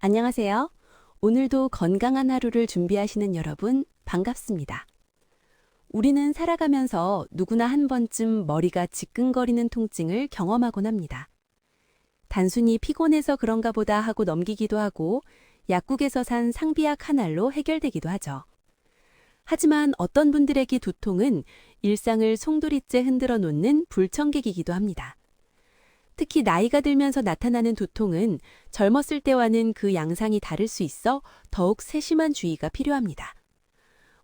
안녕하세요. 오늘도 건강한 하루를 준비하시는 여러분, 반갑습니다. 우리는 살아가면서 누구나 한 번쯤 머리가 지끈거리는 통증을 경험하곤 합니다. 단순히 피곤해서 그런가 보다 하고 넘기기도 하고 약국에서 산 상비약 한 알로 해결되기도 하죠. 하지만 어떤 분들에게 두통은 일상을 송두리째 흔들어 놓는 불청객이기도 합니다. 특히 나이가 들면서 나타나는 두통은 젊었을 때와는 그 양상이 다를 수 있어 더욱 세심한 주의가 필요합니다.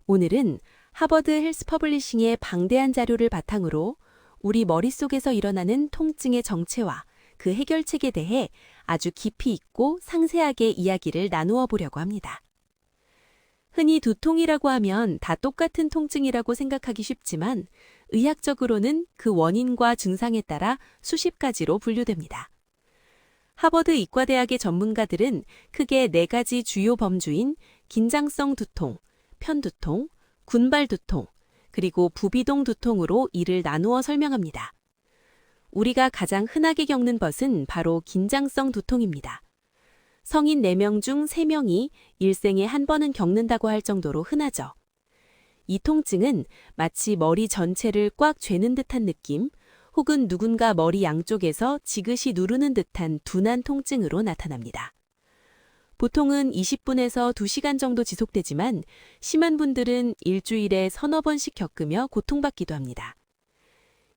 오늘은 하버드 헬스 퍼블리싱의 방대한 자료를 바탕으로 우리 머릿속에서 일어나는 통증의 정체와 그 해결책에 대해 아주 깊이 있고 상세하게 이야기를 나누어 보려고 합니다. 흔히 두통이라고 하면 다 똑같은 통증이라고 생각하기 쉽지만 의학적으로는 그 원인과 증상에 따라 수십 가지로 분류됩니다. 하버드 이과대학의 전문가들은 크게 네 가지 주요 범주인 긴장성 두통, 편두통, 군발 두통, 그리고 부비동 두통으로 이를 나누어 설명합니다. 우리가 가장 흔하게 겪는 것은 바로 긴장성 두통입니다. 성인 4명 중 3명이 일생에 한 번은 겪는다고 할 정도로 흔하죠. 이 통증은 마치 머리 전체를 꽉 죄는 듯한 느낌, 혹은 누군가 머리 양쪽에서 지그시 누르는 듯한 둔한 통증으로 나타납니다. 보통은 20분에서 2시간 정도 지속되지만 심한 분들은 일주일에 서너 번씩 겪으며 고통받기도 합니다.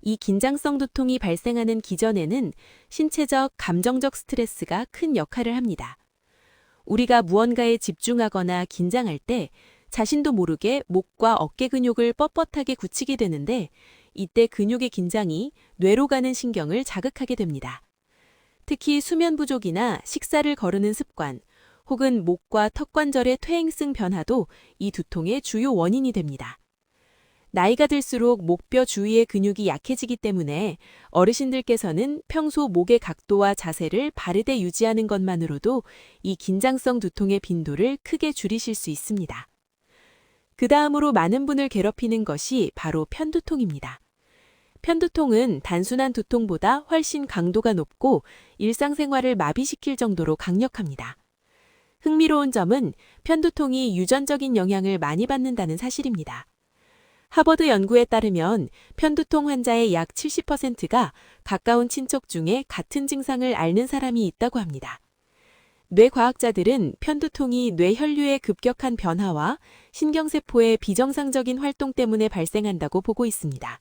이 긴장성 두통이 발생하는 기전에는 신체적, 감정적 스트레스가 큰 역할을 합니다. 우리가 무언가에 집중하거나 긴장할 때 자신도 모르게 목과 어깨 근육을 뻣뻣하게 굳히게 되는데 이때 근육의 긴장이 뇌로 가는 신경을 자극하게 됩니다. 특히 수면 부족이나 식사를 거르는 습관, 혹은 목과 턱 관절의 퇴행성 변화도 이 두통의 주요 원인이 됩니다. 나이가 들수록 목뼈 주위의 근육이 약해지기 때문에 어르신들께서는 평소 목의 각도와 자세를 바르게 유지하는 것만으로도 이 긴장성 두통의 빈도를 크게 줄이실 수 있습니다. 그 다음으로 많은 분을 괴롭히는 것이 바로 편두통입니다. 편두통은 단순한 두통보다 훨씬 강도가 높고 일상생활을 마비시킬 정도로 강력합니다. 흥미로운 점은 편두통이 유전적인 영향을 많이 받는다는 사실입니다. 하버드 연구에 따르면 편두통 환자의 약 70%가 가까운 친척 중에 같은 증상을 앓는 사람이 있다고 합니다. 뇌과학자들은 편두통이 뇌혈류의 급격한 변화와 신경세포의 비정상적인 활동 때문에 발생한다고 보고 있습니다.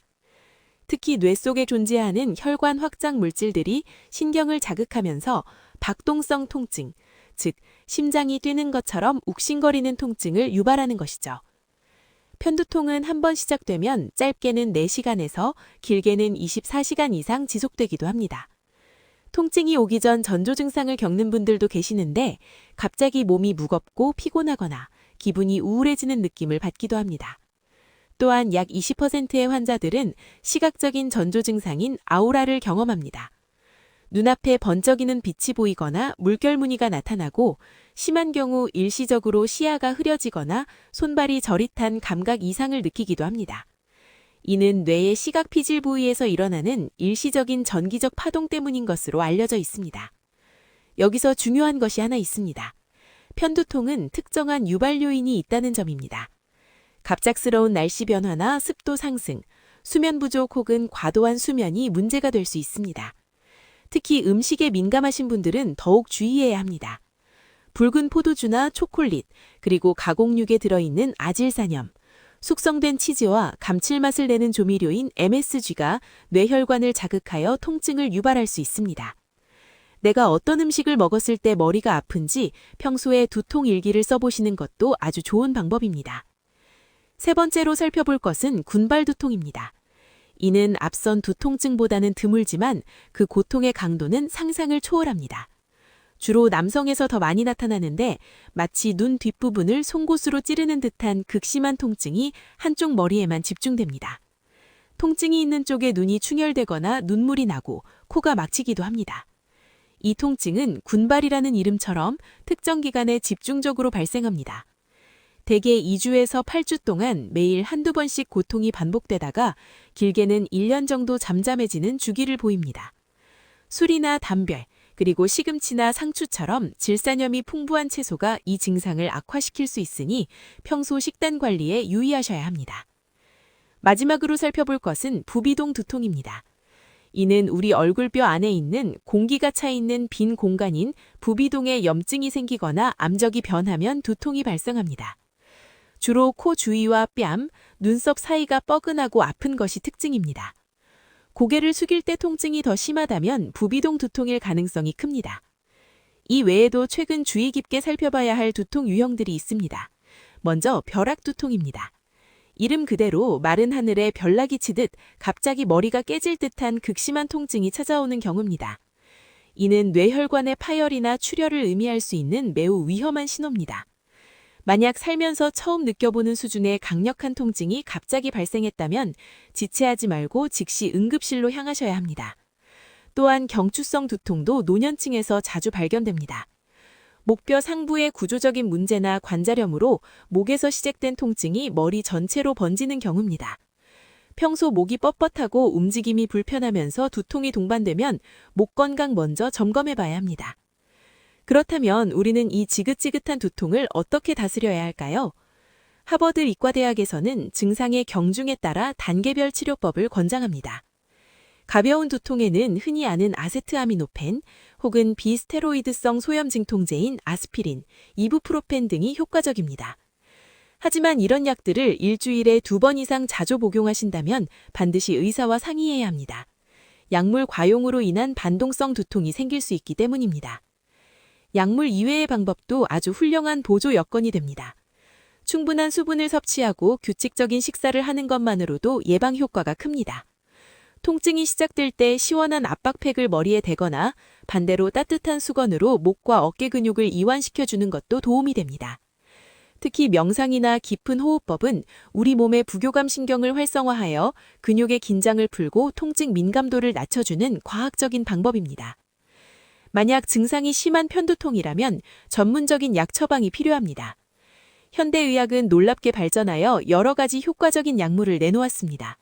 특히 뇌 속에 존재하는 혈관 확장 물질들이 신경을 자극하면서 박동성 통증, 즉 심장이 뛰는 것처럼 욱신거리는 통증을 유발하는 것이죠. 편두통은 한 번 시작되면 짧게는 4시간에서 길게는 24시간 이상 지속되기도 합니다. 통증이 오기 전 전조 증상을 겪는 분들도 계시는데 갑자기 몸이 무겁고 피곤하거나 기분이 우울해지는 느낌을 받기도 합니다. 또한 약 20%의 환자들은 시각적인 전조 증상인 아우라를 경험합니다. 눈앞에 번쩍이는 빛이 보이거나 물결 무늬가 나타나고 심한 경우 일시적으로 시야가 흐려지거나 손발이 저릿한 감각 이상을 느끼기도 합니다. 이는 뇌의 시각 피질 부위에서 일어나는 일시적인 전기적 파동 때문인 것으로 알려져 있습니다. 여기서 중요한 것이 하나 있습니다. 편두통은 특정한 유발 요인이 있다는 점입니다. 갑작스러운 날씨 변화나 습도 상승, 수면 부족 혹은 과도한 수면이 문제가 될 수 있습니다. 특히 음식에 민감하신 분들은 더욱 주의해야 합니다. 붉은 포도주나 초콜릿, 그리고 가공육에 들어있는 아질산염, 숙성된 치즈와 감칠맛을 내는 조미료인 MSG가 뇌혈관을 자극하여 통증을 유발할 수 있습니다. 내가 어떤 음식을 먹었을 때 머리가 아픈지 평소에 두통 일기를 써보시는 것도 아주 좋은 방법입니다. 세 번째로 살펴볼 것은 군발 두통입니다. 이는 앞선 두통증보다는 드물지만 그 고통의 강도는 상상을 초월합니다. 주로 남성에서 더 많이 나타나는데 마치 눈 뒷부분을 송곳으로 찌르는 듯한 극심한 통증이 한쪽 머리에만 집중됩니다. 통증이 있는 쪽에 눈이 충혈되거나 눈물이 나고 코가 막히기도 합니다. 이 통증은 군발이라는 이름처럼 특정 기간에 집중적으로 발생합니다. 대개 2주에서 8주 동안 매일 한두 번씩 고통이 반복되다가 길게는 1년 정도 잠잠해지는 주기를 보입니다. 술이나 담배, 그리고 시금치나 상추처럼 질산염이 풍부한 채소가 이 증상을 악화시킬 수 있으니 평소 식단 관리에 유의하셔야 합니다. 마지막으로 살펴볼 것은 부비동 두통입니다. 이는 우리 얼굴뼈 안에 있는 공기가 차 있는 빈 공간인 부비동에 염증이 생기거나 암적이 변하면 두통이 발생합니다. 주로 코 주위와 뺨, 눈썹 사이가 뻐근하고 아픈 것이 특징입니다. 고개를 숙일 때 통증이 더 심하다면 부비동 두통일 가능성이 큽니다. 이 외에도 최근 주의 깊게 살펴봐야 할 두통 유형들이 있습니다. 먼저 벼락 두통입니다. 이름 그대로 마른 하늘에 별나기 치듯 갑자기 머리가 깨질 듯한 극심한 통증이 찾아오는 경우입니다. 이는 뇌혈관의 파열이나 출혈을 의미할 수 있는 매우 위험한 신호입니다. 만약 살면서 처음 느껴보는 수준의 강력한 통증이 갑자기 발생했다면 지체하지 말고 즉시 응급실로 향하셔야 합니다. 또한 경추성 두통도 노년층에서 자주 발견됩니다. 목뼈 상부의 구조적인 문제나 관절염으로 목에서 시작된 통증이 머리 전체로 번지는 경우입니다. 평소 목이 뻣뻣하고 움직임이 불편하면서 두통이 동반되면 목 건강 먼저 점검해 봐야 합니다. 그렇다면 우리는 이 지긋지긋한 두통을 어떻게 다스려야 할까요? 하버드 의과대학에서는 증상의 경중에 따라 단계별 치료법을 권장합니다. 가벼운 두통에는 흔히 아는 아세트아미노펜 혹은 비스테로이드성 소염 진통제인 아스피린, 이부프로펜 등이 효과적입니다. 하지만 이런 약들을 일주일에 두 번 이상 자주 복용하신다면 반드시 의사와 상의해야 합니다. 약물 과용으로 인한 반동성 두통이 생길 수 있기 때문입니다. 약물 이외의 방법도 아주 훌륭한 보조 여건이 됩니다. 충분한 수분을 섭취하고 규칙적인 식사를 하는 것만으로도 예방 효과가 큽니다. 통증이 시작될 때 시원한 압박팩을 머리에 대거나 반대로 따뜻한 수건으로 목과 어깨 근육을 이완시켜 주는 것도 도움이 됩니다. 특히 명상이나 깊은 호흡법은 우리 몸의 부교감 신경을 활성화하여 근육의 긴장을 풀고 통증 민감도를 낮춰주는 과학적인 방법입니다. 만약 증상이 심한 편두통이라면 전문적인 약 처방이 필요합니다. 현대의학은 놀랍게 발전하여 여러 가지 효과적인 약물을 내놓았습니다.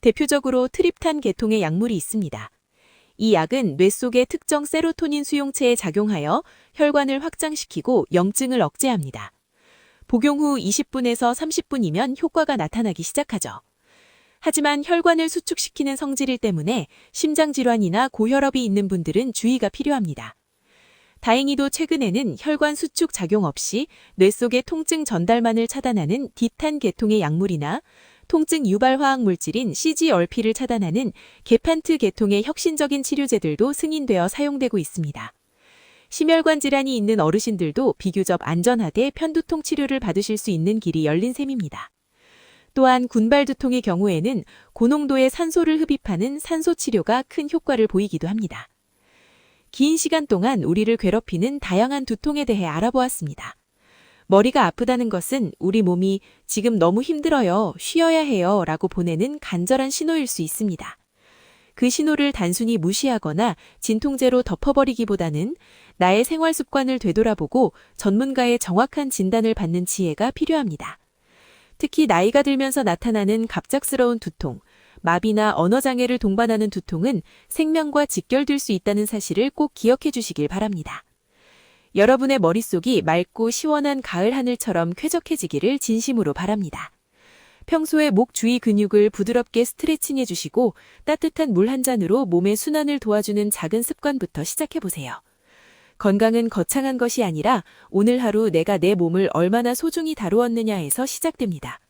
대표적으로 트립탄 계통의 약물이 있습니다. 이 약은 뇌 속의 특정 세로토닌 수용체에 작용하여 혈관을 확장시키고 염증을 억제합니다. 복용 후 20분에서 30분이면 효과가 나타나기 시작하죠. 하지만 혈관을 수축시키는 성질 때문에 심장질환이나 고혈압이 있는 분들은 주의가 필요합니다. 다행히도 최근에는 혈관 수축 작용 없이 뇌 속의 통증 전달만을 차단하는 디탄 계통의 약물이나 통증 유발 화학 물질인 CGRP를 차단하는 게판트 계통의 혁신적인 치료제들도 승인되어 사용되고 있습니다. 심혈관 질환이 있는 어르신들도 비교적 안전하게 편두통 치료를 받으실 수 있는 길이 열린 셈입니다. 또한 군발 두통의 경우에는 고농도의 산소를 흡입하는 산소 치료가 큰 효과를 보이기도 합니다. 긴 시간 동안 우리를 괴롭히는 다양한 두통에 대해 알아보았습니다. 머리가 아프다는 것은 우리 몸이 지금 너무 힘들어요, 쉬어야 해요 라고 보내는 간절한 신호일 수 있습니다. 그 신호를 단순히 무시하거나 진통제로 덮어버리기보다는 나의 생활 습관을 되돌아보고 전문가의 정확한 진단을 받는 지혜가 필요합니다. 특히 나이가 들면서 나타나는 갑작스러운 두통, 마비나 언어장애를 동반하는 두통은 생명과 직결될 수 있다는 사실을 꼭 기억해 주시길 바랍니다. 여러분의 머릿속이 맑고 시원한 가을 하늘처럼 쾌적해지기를 진심으로 바랍니다. 평소에 목 주위 근육을 부드럽게 스트레칭 해 주시고 따뜻한 물 한 잔으로 몸의 순환을 도와주는 작은 습관부터 시작해 보세요. 건강은 거창한 것이 아니라 오늘 하루 내가 내 몸을 얼마나 소중히 다루었느냐에서 시작됩니다.